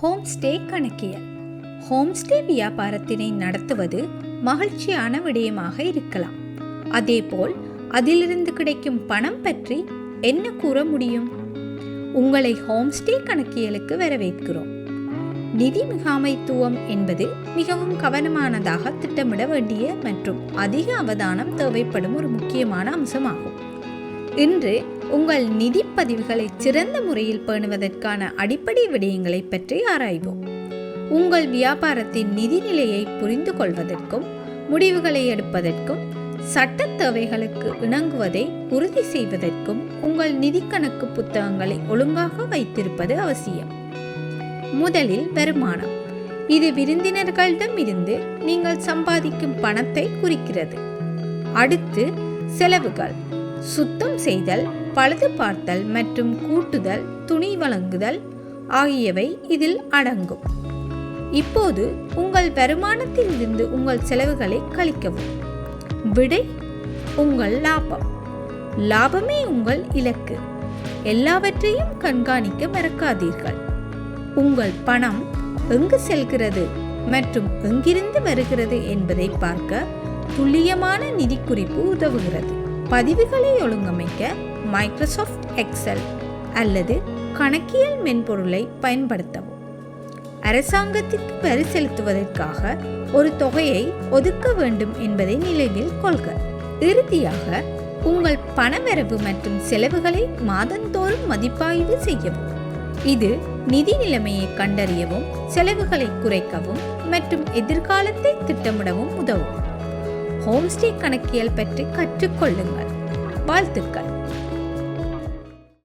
Home stay கணக்கியல். Home stay வியாபாரத்தினை நடத்துவது மகிழ்ச்சியான விடயமாக இருக்கலாம். அதேபோல் அதிலிருந்து கிடைக்கும் பணம் பற்றி என்ன கூற முடியும்? உங்களை ஹோம் ஸ்டே கணக்கியலுக்கு வரவேற்கிறோம். நிதி முகாமைத்துவம் என்பது மிகவும் கவனமானதாக திட்டமிட வேண்டிய மற்றும் அதிக அவதானம் தேவைப்படும் ஒரு முக்கியமான அம்சமாகும். இன்று உங்கள் நிதி பதிவுகளை சிறந்த முறையில் பேணுவதற்கான அடிப்படை விடயங்களை பற்றி ஆராய்வோம். உங்கள் வியாபாரத்தின் நிதி நிலையை புரிந்து கொள்வதற்கும் முடிவுகளை எடுப்பதற்கும் சட்ட தேவைகளுக்கு இணங்குவதை உறுதி செய்வதற்கும் உங்கள் நிதி கணக்கு புத்தகங்களை ஒழுங்காக வைத்திருப்பது அவசியம். முதலில் வருமானம். இது விருந்தினர்களிடம் இருந்து நீங்கள் சம்பாதிக்கும் பணத்தை குறிக்கிறது. அடுத்து செலவுகள். சுத்தம் செய்தல் பழுது பார்த்தல் மற்றும் கூட்டுதல் துணி வழங்குதல் ஆகியவை இதில் அடங்கும். இப்போது உங்கள் வருமானத்தில் இருந்து உங்கள் செலவுகளை கழிக்கவும். விடை உங்கள் லாபம். லாபமே உங்கள் இலக்கு. எல்லாவற்றையும் கண்காணிக்க மறக்காதீர்கள். உங்கள் பணம் எங்கு செல்கிறது மற்றும் எங்கிருந்து வருகிறது என்பதை பார்க்க துல்லியமான நிதி குறிப்பு உதவுகிறது. பதிவுகளை ஒழுங்கமைக்க மைக்ரோசாஃப்ட் எக்ஸல் அல்லது கணக்கியல் மென்பொருளை பயன்படுத்தவும். அரசாங்கத்திற்கு வரி செலுத்துவதற்காக ஒரு தொகையை ஒதுக்க வேண்டும் என்பதை நினைவில் கொள்க. இறுதியாக உங்கள் பணவரவு மற்றும் செலவுகளை மாதந்தோறும் மதிப்பாய்வு செய்யவும். இது நிதி நிலைமையை கண்டறியவும் செலவுகளை குறைக்கவும் மற்றும் எதிர்காலத்தை திட்டமிடவும் உதவும். ஹோம்ஸ்டே கணக்கியல் பற்றி கற்றுக்கொள்ளுங்கள். வாழ்த்துக்கள்.